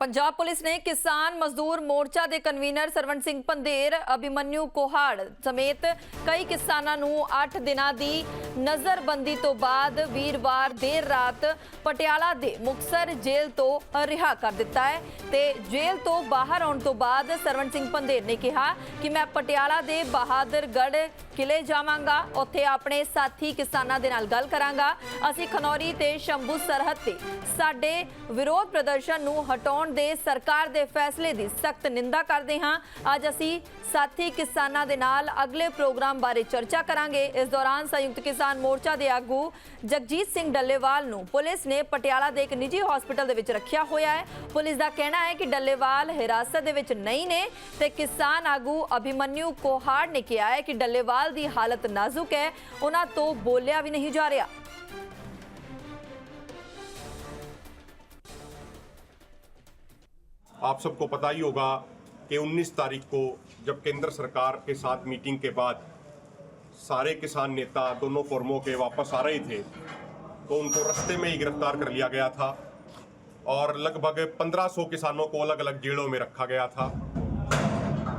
Punjab police ਨੇ ਕਿਸਾਨ ਮਜ਼ਦੂਰ ਮੋਰਚਾ ਦੇ ਕਨਵੀਨਰ ਸਰਵਣ ਸਿੰਘ ਪੰਦੇਰ ਅਭਿਮਨਿਊ ਕੋਹਾੜ ਸਮੇਤ ਕਈ ਕਿਸਾਨਾਂ ਨੂੰ 8 ਦਿਨਾਂ ਦੀ ਨਜ਼ਰਬੰਦੀ ਤੋਂ ਬਾਅਦ ਵੀਰਵਾਰ ਦੇਰ ਰਾਤ ਪਟਿਆਲਾ ਦੇ ਮੁਕਸਰ ਜੇਲ੍ਹ ਤੋਂ ਰਿਹਾ ਕਰ ਦਿੱਤਾ ਹੈ ਤੇ ਜੇਲ੍ਹ ਤੋਂ ਬਾਹਰ ਆਉਣ ਤੋਂ ਬਾਅਦ ਸਰਵਣ ਸਿੰਘ ਪੰਦੇਰ ਨੇ ਕਿਹਾ ਕਿ ਮੈਂ ਪਟਿਆਲਾ ਦੇ ਬਹਾਦਰਗੜ੍ਹ ਕਿਲੇ ਜਾਵਾਂਗਾ, ਉੱਥੇ ਆਪਣੇ ਸਾਥੀ ਕਿਸਾਨਾਂ ਦੇ ਨਾਲ ਗੱਲ ਕਰਾਂਗਾ। ਅਸੀਂ ਖਨੌਰੀ ਤੇ ਸ਼ੰਭੂ ਸਰਹੱਦ ਤੇ ਸਾਡੇ ਵਿਰੋਧ ਪ੍ਰਦਰਸ਼ਨ ਨੂੰ ਹਟਾਉਣ ਦੇ ਸਰਕਾਰ ਦੇ ਫੈਸਲੇ ਦੀ ਸਖਤ ਨਿੰਦਾ ਕਰਦੇ ਹਾਂ। ਅੱਜ ਅਸੀਂ ਸਾਥੀ ਕਿਸਾਨਾਂ ਦੇ ਨਾਲ ਅਗਲੇ ਪ੍ਰੋਗਰਾਮ ਬਾਰੇ ਚਰਚਾ ਕਰਾਂਗੇ। ਇਸ ਦੌਰਾਨ ਸੰਯੁਕਤ ਕਿਸਾਨ ਮੋਰਚਾ ਦੇ ਆਗੂ ਜਗਜੀਤ ਸਿੰਘ ਡੱਲੇਵਾਲ ਨੂੰ ਪੁਲਿਸ ਨੇ ਪਟਿਆਲਾ ਦੇ ਇੱਕ ਨਿੱਜੀ ਹਸਪਤਾਲ ਦੇ ਵਿੱਚ ਰੱਖਿਆ ਹੋਇਆ ਹੈ। ਪੁਲਿਸ ਦਾ ਕਹਿਣਾ ਹੈ ਕਿ ਡੱਲੇਵਾਲ ਹਿਰਾਸਤ ਦੇ ਵਿੱਚ ਨਹੀਂ ਨੇ ਤੇ ਕਿਸਾਨ ਆਗੂ ਅਭਿਮਨਿਊ ਕੋਹਾੜ ਨੇ ਕਿਹਾ ਹੈ ਕਿ ਡੱਲੇਵਾਲ ਦੀ ਹਾਲਤ ਨਾਜ਼ੁਕ ਹੈ। ਉਹਨਾਂ ਤੋਂ ਬੋਲਿਆ ਵੀ ਨਹੀਂ ਜਾ ਰਿਹਾ। आप सबको पता ही होगा कि 19 तारीख को जब केंद्र सरकार के साथ मीटिंग के बाद सारे किसान नेता दोनों फोरमों के वापस आ रहे थे तो उनको रास्ते में ही गिरफ़्तार कर लिया गया था और लगभग 1500 किसानों को अलग अलग जेलों में रखा गया था।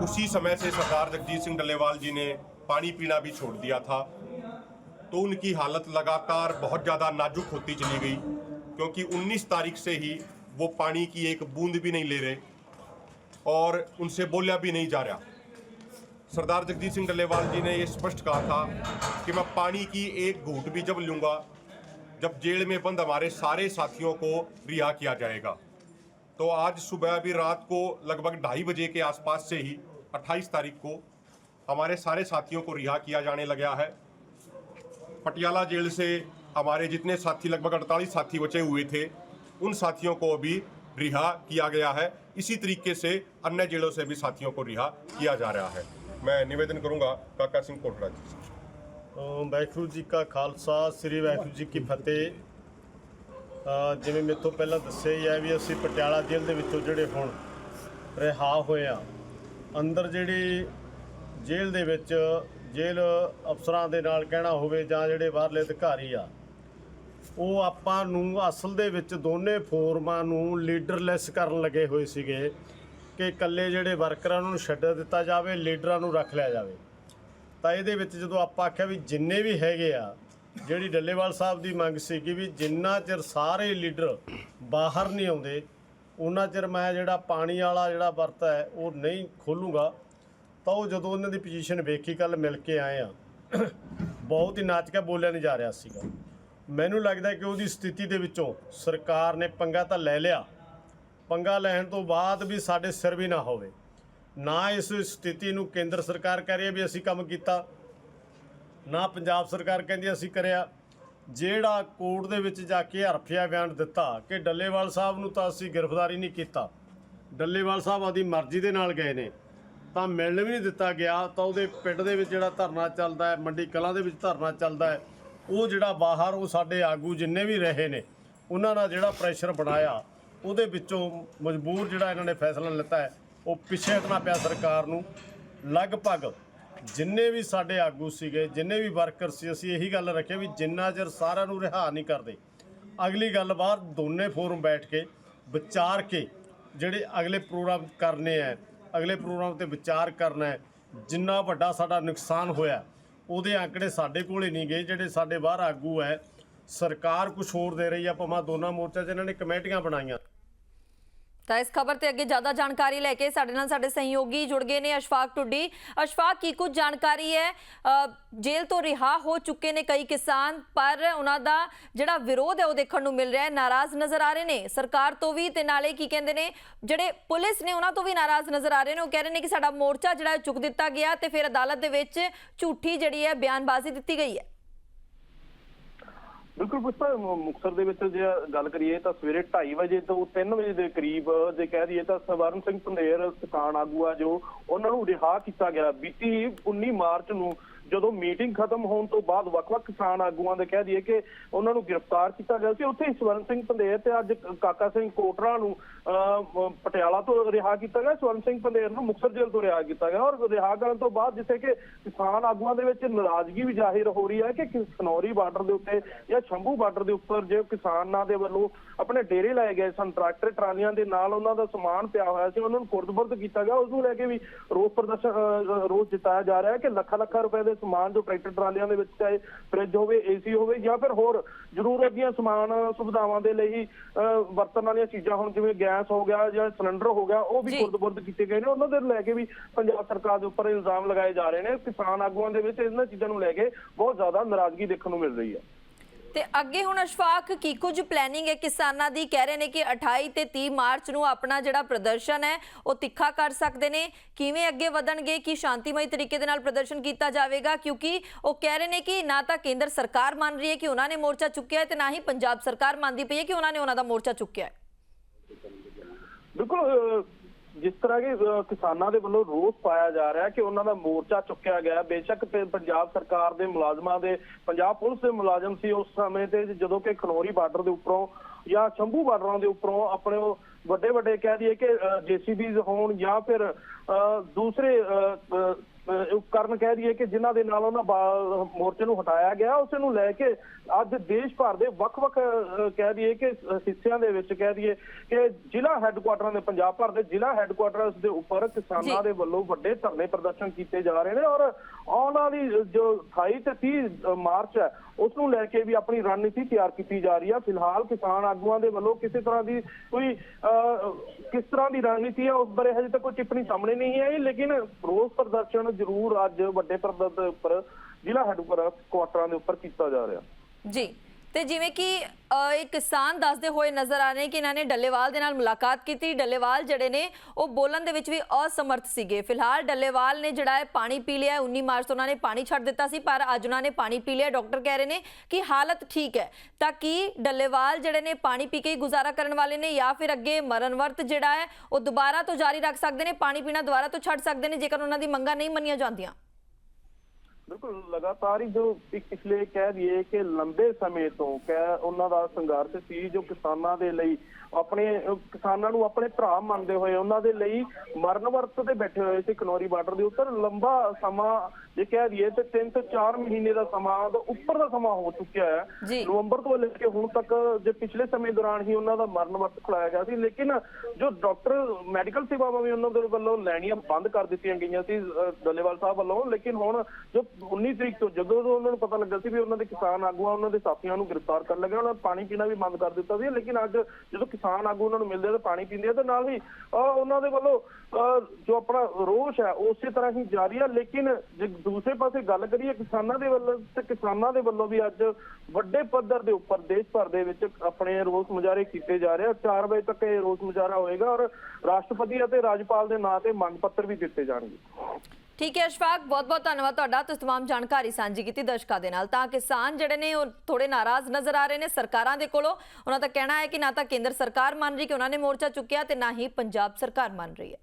उसी समय से सरदार जगजीत सिंह डल्लेवाल जी ने पानी पीना भी छोड़ दिया था तो उनकी हालत लगातार बहुत ज़्यादा नाजुक होती चली गई, क्योंकि 19 तारीख से ही वो पानी की एक बूंद भी नहीं ले रहे और उनसे बोलिया भी नहीं जा रहा। सरदार जगजीत सिंह डल्लेवाल जी ने ये स्पष्ट कहा था कि मैं पानी की एक घूट भी जब लूँगा, जब जेल में बंद हमारे सारे साथियों को रिहा किया जाएगा। तो आज सुबह भी रात को लगभग ढाई बजे के आसपास से ही 28 तारीख को हमारे सारे साथियों को रिहा किया जाने लगा है। पटियाला जेल से हमारे जितने साथी, लगभग 48 साथी बचे हुए थे उन साथियों को भी रिहा किया गया है इसी तरीके से अन्य जेलों से भी साथियों को रिहा किया जा रहा है मैं निवेदन करूंगा काका सिंह कोटड़ा जी से ਅ, ਵਾਹਿਗੁਰੂ ਜੀ ਕਾ ਖਾਲਸਾ ਸ੍ਰੀ ਵਾਹਿਗੁਰੂ ਜੀ ਕੀ ਫਤਿਹ ਅ, ਜਿਵੇਂ ਮੇਰੇ ਤੋਂ ਪਹਿਲਾਂ ਦੱਸਿਆ ਹੀ ਹੈ ਵੀ ਅਸੀਂ ਪਟਿਆਲਾ ਜੇਲ੍ਹ ਦੇ ਵਿੱਚੋਂ ਜਿਹੜੇ ਹੁਣ ਰਿਹਾ ਹੋਏ ਆ ਅੰਦਰ ਜਿਹੜੀ ਜੇਲ੍ਹ ਦੇ ਵਿੱਚ ਜੇਲ੍ਹ ਅਫਸਰਾਂ ਦੇ ਨਾਲ ਕਹਿਣਾ ਹੋਵੇ ਜਾਂ ਜਿਹੜੇ ਬਾਹਰਲੇ ਅਧਿਕਾਰੀ ਆ ਉਹ ਆਪਾਂ ਨੂੰ ਅਸਲ ਦੇ ਵਿੱਚ ਦੋਨੇ ਫੋਰਮਾਂ ਨੂੰ ਲੀਡਰਲੈਸ ਕਰਨ ਲੱਗੇ ਹੋਏ ਸੀਗੇ ਕਿ ਇਕੱਲੇ ਜਿਹੜੇ ਵਰਕਰਾਂ ਨੂੰ ਛੱਡ ਦਿੱਤਾ ਜਾਵੇ, ਲੀਡਰਾਂ ਨੂੰ ਰੱਖ ਲਿਆ ਜਾਵੇ। ਤਾਂ ਇਹਦੇ ਵਿੱਚ ਜਦੋਂ ਆਪਾਂ ਆਖਿਆ ਵੀ ਜਿੰਨੇ ਵੀ ਹੈਗੇ ਆ, ਜਿਹੜੀ ਡੱਲੇਵਾਲ ਸਾਹਿਬ ਦੀ ਮੰਗ ਸੀ ਕਿ ਵੀ ਜਿੰਨਾ ਚਿਰ ਸਾਰੇ ਲੀਡਰ ਬਾਹਰ ਨਹੀਂ ਆਉਂਦੇ, ਉਹਨਾਂ ਚਿਰ ਮੈਂ ਜਿਹੜਾ ਪਾਣੀ ਵਾਲਾ ਜਿਹੜਾ ਵਰਤ ਹੈ, ਉਹ ਨਹੀਂ ਖੋਲੂਗਾ। ਤਾਂ ਉਹ ਜਦੋਂ ਉਹਨਾਂ ਦੀ ਪੋਜੀਸ਼ਨ ਵੇਖੀ ਕੱਲ ਮਿਲ ਕੇ ਆਏ ਆ। ਬਹੁਤ ਹੀ ਨਾਚ ਕੇ ਬੋਲਿਆ ਨਹੀਂ ਜਾ ਰਿਹਾ ਸੀਗਾ। ਮੈਨੂੰ ਲੱਗਦਾ ਕਿ ਉਹਦੀ ਸਥਿਤੀ ਦੇ ਵਿੱਚੋਂ ਸਰਕਾਰ ਨੇ ਪੰਗਾ ਤਾਂ ਲੈ ਲਿਆ। ਪੰਗਾ ਲੈਣ ਤੋਂ ਬਾਅਦ ਵੀ ਸਾਡੇ ਸਿਰ ਵੀ ਨਾ ਹੋਵੇ। ਨਾ ਇਸ ਸਥਿਤੀ ਨੂੰ ਕੇਂਦਰ ਸਰਕਾਰ ਕਹਿ ਰਹੀ ਹੈ ਵੀ ਅਸੀਂ ਕੰਮ ਕੀਤਾ। ਨਾ ਪੰਜਾਬ ਸਰਕਾਰ ਕਹਿੰਦੀ ਅਸੀਂ ਕਰਿਆ। ਜਿਹੜਾ ਕੋਰਟ ਦੇ ਵਿੱਚ ਜਾ ਕੇ ਹਰਫਿਆ ਬਿਆਨ ਦਿੱਤਾ ਕਿ ਡੱਲੇਵਾਲ ਸਾਹਿਬ ਨੂੰ ਤਾਂ ਅਸੀਂ ਗ੍ਰਿਫਤਾਰੀ ਨਹੀਂ ਕੀਤਾ। ਡੱਲੇਵਾਲ ਸਾਹਿਬ ਆਦੀ ਮਰਜ਼ੀ ਦੇ ਨਾਲ ਗਏ ਨੇ। ਤਾਂ ਮਿਲਣ ਵੀ ਨਹੀਂ ਦਿੱਤਾ ਗਿਆ। ਤਾਂ ਉਹਦੇ ਪਿੰਡ ਦੇ ਵਿੱਚ ਜਿਹੜਾ ਧਰਨਾ ਚੱਲਦਾ ਹੈ, ਮੰਡੀ ਕਲਾਂ ਦੇ ਵਿੱਚ ਧਰਨਾ ਚੱਲਦਾ ਹੈ। ਉਹ ਜਿਹੜਾ ਬਾਹਰ, ਉਹ ਸਾਡੇ ਆਗੂ ਜਿੰਨੇ ਵੀ ਰਹੇ ਨੇ, ਉਹਨਾਂ ਨਾਲ ਜਿਹੜਾ ਪ੍ਰੈਸ਼ਰ ਬਣਾਇਆ, ਉਹਦੇ ਵਿੱਚੋਂ ਮਜਬੂਰ ਜਿਹੜਾ ਇਹਨਾਂ ਨੇ ਫੈਸਲਾ ਲਿੱਤਾ ਹੈ, ਉਹ ਪਿੱਛੇ ਹਟਣਾ ਪਿਆ ਸਰਕਾਰ ਨੂੰ। ਲਗਭਗ ਜਿੰਨੇ ਵੀ ਸਾਡੇ ਆਗੂ ਸੀਗੇ, ਜਿੰਨੇ ਵੀ ਵਰਕਰ ਸੀ, ਅਸੀਂ ਇਹੀ ਗੱਲ ਰੱਖਿਆ ਵੀ ਜਿੰਨਾ ਚਿਰ ਸਾਰਿਆਂ ਨੂੰ ਰਿਹਾ ਨਹੀਂ ਕਰਦੇ, ਅਗਲੀ ਗੱਲ ਬਾਹਰ ਦੋਨੇ ਫੋਰਮ ਬੈਠ ਕੇ ਵਿਚਾਰ ਕੇ ਜਿਹੜੇ ਅਗਲੇ ਪ੍ਰੋਗਰਾਮ ਕਰਨੇ ਆ ਅਗਲੇ ਪ੍ਰੋਗਰਾਮ ਤੇ ਵਿਚਾਰ ਕਰਨਾ ਹੈ, ਜਿੰਨਾ ਵੱਡਾ ਸਾਡਾ ਨੁਕਸਾਨ ਹੋਇਆ ਉਹਦੇ ਆંકੜੇ ਸਾਡੇ ਕੋਲੇ ਨਹੀਂ ਗਏ, ਜਿਹੜੇ ਸਾਡੇ ਬਾਹਰ ਆਗੂ ਹੈ। ਸਰਕਾਰ ਕੁਝ ਹੋਰ ਦੇ ਰਹੀ ਆ ਭਾਵੇਂ ਦੋਨਾਂ ਮੋਰਚਾ 'ਚ ਇਹਨਾਂ ਨੇ ਕਮੇਟੀਆਂ ਬਣਾਈਆਂ। ਤਾਂ ਇਸ ਖਬਰ ਤੇ ਅੱਗੇ ਜ਼ਿਆਦਾ ਜਾਣਕਾਰੀ ਲੈ ਕੇ ਸਾਡੇ ਨਾਲ ਸਾਡੇ ਸਹਿਯੋਗੀ ਜੁੜ ਗਏ ਨੇ ਅਸ਼ਫਾਕ ਟੁੱਡੀ। ਅਸ਼ਫਾਕ, ਕੀ ਕੁਝ ਜਾਣਕਾਰੀ ਹੈ? ਜੇਲ੍ਹ ਤੋਂ ਰਿਹਾ ਹੋ ਚੁੱਕੇ ਨੇ ਕਈ ਕਿਸਾਨ, ਪਰ ਉਹਨਾਂ ਦਾ ਜਿਹੜਾ ਵਿਰੋਧ ਹੈ ਉਹ ਦੇਖਣ ਨੂੰ ਮਿਲ ਰਿਹਾ ਹੈ। ਨਾਰਾਜ਼ ਨਜ਼ਰ ਆ ਰਹੇ ਨੇ। ਸਰਕਾਰ ਤੋਂ ਵੀ ਤੇ ਨਾਲੇ ਕੀ ਕਹਿੰਦੇ ਨੇ, ਜਿਹੜੇ ਪੁਲਿਸ ਨੇ ਉਹਨਾਂ ਤੋਂ ਵੀ ਨਾਰਾਜ਼ ਨਜ਼ਰ ਆ ਰਹੇ ਨੇ। ਉਹ ਕਹਿ ਰਹੇ ਨੇ ਕਿ ਸਾਡਾ ਮੋਰਚਾ ਜਿਹੜਾ ਚੁੱਕ ਦਿੱਤਾ ਗਿਆ ਤੇ ਫਿਰ ਅਦਾਲਤ ਦੇ ਵਿੱਚ ਝੂਠੀ ਜਿਹੜੀ ਹੈ ਬਿਆਨਬਾਜ਼ੀ ਦਿੱਤੀ ਗਈ ਹੈ। ਬਿਲਕੁਲ ਪੁਸ਼ਪਾ ਮ- ਮੁਕਤਸਰ ਦੇ ਵਿੱਚ ਜੇ ਗੱਲ ਕਰੀਏ ਤਾਂ ਸਵੇਰੇ 2:30 ਵਜੇ ਤੋਂ 3 ਵਜੇ ਦੇ ਕਰੀਬ ਜੇ ਕਹਿ ਦਈਏ ਤਾਂ ਸਵਰਨ ਸਿੰਘ ਪੰਧੇਰ ਕਿਸਾਨ ਆਗੂ ਆ ਜੋ ਉਹਨਾਂ ਨੂੰ ਰਿਹਾ ਕੀਤਾ ਗਿਆ। ਬੀਤੀ 19 ਮਾਰਚ ਨੂੰ ਜਦੋਂ ਮੀਟਿੰਗ ਖਤਮ ਹੋਣ ਤੋਂ ਬਾਅਦ ਵੱਖ-ਵੱਖ ਕਿਸਾਨ ਆਗੂਆਂ ਦੇ ਕਹਿ ਦਈਏ ਕਿ ਉਹਨਾਂ ਨੂੰ ਗ੍ਰਿਫਤਾਰ ਕੀਤਾ ਗਿਆ ਸੀ। ਉੱਥੇ ਹੀ ਸਵਰਨ ਸਿੰਘ ਪੰਧੇਰ ਤੇ ਅੱਜ ਕਾਕਾ ਸਿੰਘ ਕੋਟਰਾ ਨੂੰ ਅਹ, ਪਟਿਆਲਾ ਤੋਂ ਰਿਹਾ ਕੀਤਾ ਗਿਆ। ਸਵਰਨ ਸਿੰਘ ਪੰਧੇਰ ਨੂੰ ਮੁਕਤਸਰ ਜੇਲ੍ਹ ਤੋਂ ਰਿਹਾ ਕੀਤਾ ਗਿਆ ਔਰ ਰਿਹਾ ਕਰਨ ਤੋਂ ਬਾਅਦ ਜਿੱਥੇ ਕਿ ਕਿਸਾਨ ਆਗੂਆਂ ਦੇ ਵਿੱਚ ਨਾਰਾਜ਼ਗੀ ਵੀ ਜ਼ਾਹਿਰ ਹੋ ਰਹੀ ਹੈ ਕਿ ਖਨੌਰੀ ਬਾਰਡਰ ਦੇ ਉੱਤੇ ਜਾਂ ਸ਼ੰਭੂ ਬਾਰਡਰ ਦੇ ਉੱਪਰ ਜੇ ਕਿਸਾਨਾਂ ਦੇ ਵੱਲੋਂ ਆਪਣੇ ਡੇਰੇ ਲਾਏ ਗਏ ਸਨ ਟਰੈਕਟਰ ਟਰਾਲੀਆਂ ਦੇ ਨਾਲ ਉਹਨਾਂ ਦਾ ਸਮਾਨ ਪਿਆ ਹੋਇਆ ਸੀ ਉਹਨਾਂ ਨੂੰ ਖੁਰਦ-ਬੁਰਦ ਕੀਤਾ ਗਿਆ। ਉਸ ਨੂੰ ਲੈ ਕੇ ਵੀ ਰੋਸ ਪ੍ਰਦਰਸ਼ਨ ਅਹ, ਰੋਸ ਜਤਾਇਆ ਜਾ ਰਿਹਾ ਹੈ ਕਿ ਲੱਖਾਂ ਲੱਖਾਂ ਰੁਪਏ ਦੇ ਸਮਾਨ ਜੋ ਟਰੈਕਟਰ ਟਰਾਲੀਆਂ ਦੇ ਵਿੱਚ ਚਾਹੇ ਫ੍ਰਿਜ ਹੋਵੇ ਏਸੀ ਹੋਵੇ ਜਾਂ ਫਿਰ ਹੋਰ ਜ਼ਰੂਰਤ ਦੀਆਂ ਸਮਾਨ ਸੁਵਿਧਾਵਾਂ ਦੇ ਲਈ ਵਰਤਣ ਵਾਲੀਆਂ ਚੀਜ਼ਾਂ ਹੁਣ ਜਿਵੇਂ ਗੈਸ ਹੋ ਗਿਆ ਜਾਂ ਸਿਲੰਡਰ ਹੋ ਗਿਆ ਉਹ ਵੀ। ਖੁਰਦ-ਬੁਰਦ ਕੀਤੇ ਗਏ ਨੇ। ਉਹਨਾਂ ਦੇ ਲੈ ਕੇ ਵੀ ਪੰਜਾਬ ਸਰਕਾਰ ਦੇ ਉੱਪਰ ਇਲਜ਼ਾਮ ਲਗਾਏ ਜਾ ਰਹੇ ਨੇ। ਕਿਸਾਨ ਆਗੂਆਂ ਦੇ ਵਿੱਚ ਇਹਨਾਂ ਚੀਜ਼ਾਂ ਨੂੰ ਲੈ ਕੇ ਬਹੁਤ ਜ਼ਿਆਦਾ ਨਾਰਾਜ਼ਗੀ ਦੇਖਣ ਨੂੰ ਮਿਲ ਰਹੀ ਹੈ। ਤੇ ਅੱਗੇ ਹੁਣ ਅਸ਼ਫਾਕ, ਕੀ ਕੁਝ ਪਲੈਨਿੰਗ ਹੈ? ਕਿਸਾਨਾਂ ਦੀ ਕਹਿ ਰਹੇ ਨੇ ਕਿ 28 ਤੇ 30 ਮਾਰਚ ਨੂੰ ਆਪਣਾ ਜਿਹੜਾ ਪ੍ਰਦਰਸ਼ਨ ਹੈ, ਉਹ ਤਿੱਖਾ ਕਰ ਸਕਦੇ ਨੇ। ਕਿਵੇਂ ਅੱਗੇ ਵਧਣਗੇ? ਕਿ ਸ਼ਾਂਤੀਮਈ ਤਰੀਕੇ ਦੇ ਨਾਲ ਪ੍ਰਦਰਸ਼ਨ ਕੀਤਾ ਜਾਵੇਗਾ? ਕਿਉਂਕਿ ਉਹ ਕਹਿ ਰਹੇ ਨੇ ਕਿ ਨਾ ਤਾਂ ਕੇਂਦਰ ਸਰਕਾਰ ਮੰਨ ਰਹੀ ਹੈ ਕਿ ਉਹਨਾਂ ਨੇ ਮੋਰਚਾ ਚੁੱਕਿਆ ਹੈ ਤੇ ਨਾ ਹੀ ਪੰਜਾਬ ਸਰਕਾਰ ਮੰਨਦੀ ਪਈ ਹੈ ਕਿ ਉਹਨਾਂ ਨੇ ਉਹਨਾਂ ਦਾ ਮੋਰਚਾ ਚੁੱਕਿਆ ਹੈ। ਬਿਲਕੁਲ ਜਿਸ ਤਰ੍ਹਾਂ ਕਿ ਕਿਸਾਨਾਂ ਦੇ ਵੱਲੋਂ ਰੋਸ ਪਾਇਆ ਜਾ ਰਿਹਾ ਕਿ ਉਹਨਾਂ ਦਾ ਮੋਰਚਾ ਚੁੱਕਿਆ ਗਿਆ ਬੇਸ਼ੱਕ ਪੰਜਾਬ ਸਰਕਾਰ ਦੇ ਮੁਲਾਜ਼ਮਾਂ ਦੇ ਪੰਜਾਬ ਪੁਲਿਸ ਦੇ ਮੁਲਾਜ਼ਮ ਸੀ ਉਸ ਸਮੇਂ ਤੇ ਜਦੋਂ ਕਿ ਖਨੌਰੀ ਬਾਰਡਰ ਦੇ ਉੱਪਰੋਂ ਜਾਂ ਸ਼ੰਭੂ ਬਾਰਡਰਾਂ ਦੇ ਉੱਪਰੋਂ ਆਪਣੇ ਵੱਡੇ ਵੱਡੇ ਕਹਿ ਦਈਏ ਕਿ ਜੀਸੀਬੀਜ਼ ਹੋਣ ਜਾਂ ਫਿਰ ਅਹ, ਦੂਸਰੇ ਅਹ, ਉਪਕਰਨ ਕਹਿ ਦਈਏ ਕਿ ਜਿਨ੍ਹਾਂ ਦੇ ਨਾਲ ਉਹਨਾਂ ਬਾ- ਮੋਰਚੇ ਨੂੰ ਹਟਾਇਆ ਗਿਆ ਉਸ ਨੂੰ ਲੈ ਕੇ ਅੱਜ ਦੇਸ਼ ਭਰ ਦੇ ਵੱਖ-ਵੱਖ ਕਹਿ ਦਈਏ ਕਿ ਹਿੱਸਿਆਂ ਦੇ ਵਿੱਚ ਕਹਿ ਦਈਏ ਕਿ ਜ਼ਿਲ੍ਹਾ ਹੈੱਡਕੁਆਟਰਾਂ ਦੇ ਪੰਜਾਬ ਭਰ ਦੇ ਜ਼ਿਲ੍ਹਾ ਹੈੱਡਕੁਆਟਰਸ ਦੇ ਉੱਪਰ ਕਿਸਾਨਾਂ। ਦੇ ਵੱਲੋਂ ਵੱਡੇ ਧਰਨੇ ਪ੍ਰਦਰਸ਼ਨ ਕੀਤੇ ਜਾ ਰਹੇ ਨੇ ਔਰ ਆਉਣ ਵਾਲੀ ਜੋ 28 ਤੇ 30 ਮਾਰਚ ਹੈ ਉਸ ਨੂੰ ਲੈ ਕੇ ਵੀ ਆਪਣੀ ਰਣਨੀਤੀ ਤਿਆਰ ਕੀਤੀ ਜਾ ਰਹੀ ਹੈ ਫਿਲਹਾਲ ਕਿਸਾਨ ਆਗੂਆਂ ਦੇ ਵੱਲੋਂ ਕਿਸੇ ਤਰ੍ਹਾਂ ਦੀ ਕੋਈ ਅਹ, ਕਿਸ ਤਰ੍ਹਾਂ ਦੀ ਰਣਨੀਤੀ ਹੈ ਉਸ ਬਾਰੇ ਹਜੇ ਤੱਕ ਕੋਈ ਟਿੱਪਣੀ ਸਾਹਮਣੇ ਨਹੀਂ ਆਈ ਲੇਕਿਨ ਰੋਸ ਪ੍ਰਦਰਸ਼ਨ ਜ਼ਰੂਰ ਅੱਜ ਵੱਡੇ ਪੱਧਰ ਦੇ ਉੱਪਰ ਜ਼ਿਲ੍ਹਾ ਹੈੱਡਕੁਆਟਰਾਂ ਦੇ ਉੱਪਰ ਕੀਤਾ ਜਾ ਰਿਹਾ। ਜੀ। ਤੇ ਜਿਵੇਂ ਕਿ ਇਹ ਕਿਸਾਨ ਦੱਸਦੇ ਹੋਏ ਨਜ਼ਰ ਆ ਰਹੇ ਕਿ ਇਹਨਾਂ ਨੇ ਡੱਲੇਵਾਲ ਦੇ ਨਾਲ ਮੁਲਾਕਾਤ ਕੀਤੀ। ਡੱਲੇਵਾਲ ਜਿਹੜੇ ਨੇ, ਉਹ ਬੋਲਣ ਦੇ ਵਿੱਚ ਵੀ ਅਸਮਰਥ ਸੀਗੇ। ਫਿਲਹਾਲ ਡੱਲੇਵਾਲ ਨੇ ਜਿਹੜਾ ਹੈ ਪਾਣੀ ਪੀ ਲਿਆ ਹੈ। 19 ਮਾਰਚ ਤੋਂ ਉਹਨਾਂ ਨੇ ਪਾਣੀ ਛੱਡ ਦਿੱਤਾ ਸੀ, ਪਰ ਅੱਜ ਉਹਨਾਂ ਨੇ ਪਾਣੀ ਪੀ ਲਿਆ। ਡਾਕਟਰ ਕਹਿ ਰਹੇ ਨੇ ਕਿ ਹਾਲਤ ਠੀਕ ਹੈ। ਤਾਂ ਕਿ ਡੱਲੇਵਾਲ ਜਿਹੜੇ ਨੇ ਪਾਣੀ ਪੀ ਕੇ ਹੀ ਗੁਜ਼ਾਰਾ ਕਰਨ ਵਾਲੇ ਨੇ ਜਾਂ ਫਿਰ ਅੱਗੇ ਮਰਨ ਵਰਤ ਜਿਹੜਾ ਹੈ, ਉਹ ਦੁਬਾਰਾ ਤੋਂ ਜਾਰੀ ਰੱਖ ਸਕਦੇ ਨੇ? ਪਾਣੀ ਪੀਣਾ ਦੁਬਾਰਾ ਤੋਂ ਛੱਡ ਸਕਦੇ ਨੇ, ਜੇਕਰ ਉਹਨਾਂ ਦੀ ਮੰਗਾਂ ਨਹੀਂ ਮੰਨੀਆਂ ਜਾਂਦੀਆਂ। ਬਿਲਕੁਲ ਲਗਾਤਾਰ ਹੀ ਜੋ ਪਿਛਲੇ ਕਹਿ ਦਈਏ ਕਿ ਲੰਬੇ ਸਮੇਂ ਤੋਂ ਕਹਿ ਉਹਨਾਂ ਦਾ ਸੰਘਰਸ਼ ਸੀ ਜੋ ਕਿਸਾਨਾਂ ਦੇ ਲਈ ਆਪਣੇ ਕਿਸਾਨਾਂ ਨੂੰ ਆਪਣੇ ਭਰਾ ਮੰਨਦੇ ਹੋਏ ਉਹਨਾਂ ਦੇ ਲਈ ਮਰਨ ਵਰਤ ਤੇ ਬੈਠੇ ਹੋਏ ਸੀ ਕਨੌਰੀ ਬਾਰਡਰ ਦੇ ਉੱਪਰ ਲੰਬਾ ਸਮਾਂ ਜੇ ਕਹਿ ਦਈਏ ਤੇ 3 ਤੋਂ 4 ਮਹੀਨੇ ਦਾ ਸਮਾਂ ਤੋਂ ਉੱਪਰ ਦਾ ਸਮਾਂ ਹੋ ਚੁੱਕਿਆ। ਹੈ ਨਵੰਬਰ ਤੋਂ ਲੈ ਕੇ ਹੁਣ ਤੱਕ ਜੇ ਪਿਛਲੇ ਸਮੇਂ ਦੌਰਾਨ ਹੀ ਉਹਨਾਂ ਦਾ ਮਰਨ ਵਰਤ ਖੁਲਾਇਆ ਗਿਆ ਸੀ ਲੇਕਿਨ ਜੋ ਡਾਕਟਰ ਮੈਡੀਕਲ ਸੇਵਾਵਾਂ ਵੀ ਉਹਨਾਂ ਦੇ ਵੱਲੋਂ ਲੈਣੀਆਂ ਬੰਦ ਕਰ ਦਿੱਤੀਆਂ ਗਈਆਂ ਸੀ ਡੱਲੇਵਾਲ ਸਾਹਿਬ ਵੱਲੋਂ ਲੇਕਿਨ ਹੁਣ ਜੋ 19 ਤਰੀਕ ਤੋਂ ਜਦੋਂ ਤੋਂ ਉਹਨਾਂ ਨੂੰ ਪਤਾ ਲੱਗਾ ਸੀ ਵੀ ਉਹਨਾਂ ਦੇ ਕਿਸਾਨ ਆਗੂਆਂ, ਉਹਨਾਂ ਦੇ ਸਾਥੀਆਂ ਨੂੰ ਗ੍ਰਿਫਤਾਰ ਕਰਨ ਲੱਗੇ ਉਹਨਾਂ ਨੇ ਪਾਣੀ ਪੀਣਾ ਵੀ ਬੰਦ ਕਰ ਦਿੱਤਾ ਸੀ। ਲੇਕਿਨ ਅੱਜ ਜਦੋਂ ਕਿਸਾਨ ਆਗੂ ਉਹਨਾਂ ਨੂੰ ਮਿਲਦੇ ਆ ਤਾਂ ਪਾਣੀ ਪੀਂਦੇ ਆ ਤੇ ਨਾਲ ਹੀ ਉਹਨਾਂ ਦੇ ਵੱਲੋਂ ਜੋ ਆਪਣਾ ਰੋਸ਼ ਹੈ, ਉਸੇ ਤਰ੍ਹਾਂ ਹੀ ਜਾਰੀ ਹੈ ਲੇਕਿਨ ਜੇ ਦੂਸਰੇ ਪਾਸੇ ਗੱਲ ਕਰੀਏ ਕਿਸਾਨਾਂ ਦੇ ਵੱਲੋਂ, ਤੇ ਕਿਸਾਨਾਂ ਦੇ ਵੱਲੋਂ ਵੀ ਅੱਜ ਵੱਡੇ ਪੱਧਰ ਦੇ ਉੱਪਰ ਦੇਸ਼ ਭਰ ਦੇ ਵਿੱਚ ਆਪਣੇ ਰੋਸ ਮੁਜ਼ਾਹਰੇ ਕੀਤੇ ਜਾ ਰਹੇ ਆ। 4 ਵਜੇ ਤੱਕ ਇਹ ਰੋਸ ਮੁਜ਼ਾਹਰਾ ਹੋਏਗਾ ਔਰ ਰਾਸ਼ਟਰਪਤੀ ਅਤੇ ਰਾਜਪਾਲ ਦੇ ਨਾਂ ਤੇ ਮੰਗ ਪੱਤਰ ਵੀ ਦਿੱਤੇ ਜਾਣਗੇ। ਠੀਕ ਹੈ ਅਸ਼ਫਾਕ ਬਹੁਤ ਬਹੁਤ ਧੰਨਵਾਦ ਤੁਹਾਡਾ ਤੁਸੀਂ तमाम ਜਾਣਕਾਰੀ ਸਾਂਝੀ ਕੀਤੀ ਦਰਸ਼ਕਾਂ ਦੇ ਨਾਲ ਤਾਂ ਕਿਸਾਨ ਜਿਹੜੇ ਨੇ ਉਹ ਥੋੜੇ ਨਾਰਾਜ਼ ਨਜ਼ਰ ਆ ਰਹੇ ਨੇ ਸਰਕਾਰਾਂ ਦੇ ਕੋਲੋਂ ਉਹਨਾਂ ਦਾ ਕਹਿਣਾ ਹੈ ਕਿ ਨਾ ਤਾਂ ਕੇਂਦਰ ਸਰਕਾਰ ਮੰਨ ਰਹੀ ਕਿ ਉਹਨਾਂ ਨੇ ਮੋਰਚਾ ਚੁੱਕਿਆ ਤੇ ਨਾ ਹੀ ਪੰਜਾਬ ਸਰਕਾਰ ਮੰਨ ਰਹੀ ਹੈ